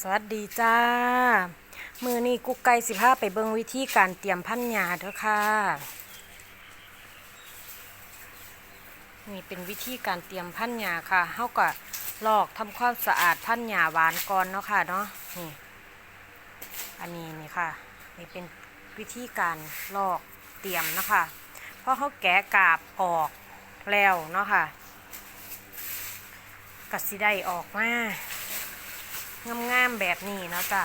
สวัสดีจ้า มือนี้กุ๊กไก่สิพาไปเบิงวิธีการเตรียมพันหญ้าเด้อค่ะนี่เป็นวิธีการเตรียมพันหญ้าค่ะเฮาก็ลอกทำความสะอาดพันหญ้าหวานก่อนเนาะค่ะเนาะนี่อันนี้นี่ค่ะนี่เป็นวิธีการลอกเตรียมนะคะเพราะเขาแกะกาบออกแล้วเนาะค่ะกัสิได้ออกมา งามๆแบบนี้เนาะจ้ะ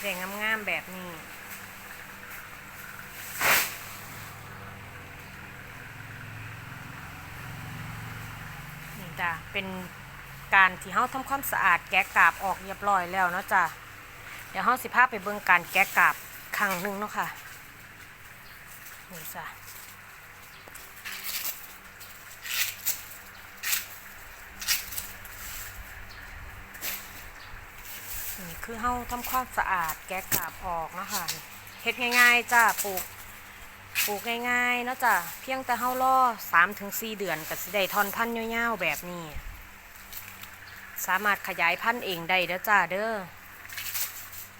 เด็งงามๆแบบนี้นี่จ้ะเป็นการที่เขาทำความสะอาดแกะกาบออกเรียบร้อยแล้วเนาะจ้ะเดี๋ยวเขาสิพาไปเบิ่งการแกะกาบครั้งหนึ่งเนาะค่ะนี่จ้ะ นี่คือเฮาทำความสะอาดแกะกาบออกนะคะเฮ็ดง่ายๆจ้าปลูกปลูกง่ายๆเนาะจ้ะเพียงแต่เฮารอ3ถึง4เดือนก็สิได้ทอนพันธุ์ยาวๆแบบนี้ สามารถขยายพันธุ์เองได้เด้อจ้าเด้อ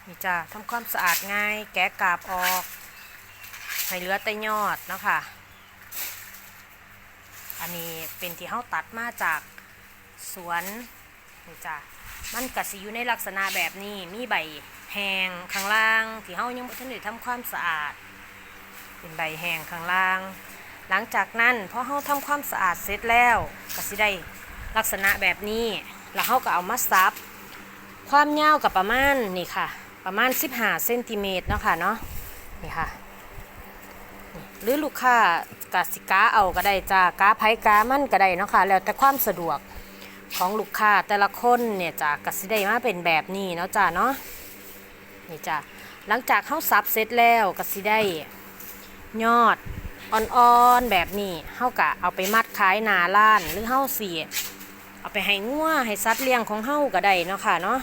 นี่จ้าทำความสะอาดง่าย แกะกาบออกให้เหลือแต่ยอดเนาะค่ะอันนี้เป็นที่เฮาตัดมาจากสวนนี่จ้า มันก็สิอยู่ในลักษณะแบบนี้มีใบแหงข้างล่าง ที่เฮายังบ่ทันได้ทำความสะอาด เป็นใบแหงข้างล่าง หลังจากนั้นพอเฮาทำความสะอาดเสร็จแล้วก็สิได้ลักษณะแบบนี้ แล้วเฮาก็เอามาซับ ความยาวกับประมาณนี่ค่ะ ประมาณ 15เซนติเมตรเนาะค่ะเนาะนี่ค่ะหรือลูกค้ากสิกาเอาก็ได้จ้ากาไผกามันก็ได้เนาะค่ะแล้วแต่ความสะดวก ของลูกค้าแต่ละคนเนี่ยจ้ะก็สิได้มาเป็นแบบนี้เนาะจ้ะเนาะนี่จ้ะหลังจากเข้าซับเสร็จแล้วกสิได้ยอดอ่อนๆแบบนี้เฮากะเอาไปมัดขายนาล้านหรือเฮาเสียเอาไปให้งัวให้สัตว์เลี้ยงของเฮาก็ได้เนาะค่ะเนาะ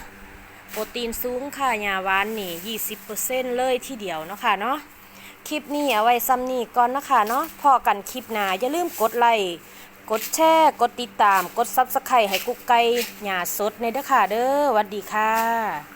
โปรตีนสูงค่ะยาหวานนี่20%เลยทีเดียวเนาะค่ะเนาะคลิปนี้เอาไว้ซ้ำนี้ก่อนนะคะเนาะพอกันคลิปหน้าอย่าลืมกดไลค์ กดแชร์ กดติดตาม กดซับสไครต์ให้กุ๊กไก่หยาสดในเด้อค่ะเด้อหวัสดีค่ะ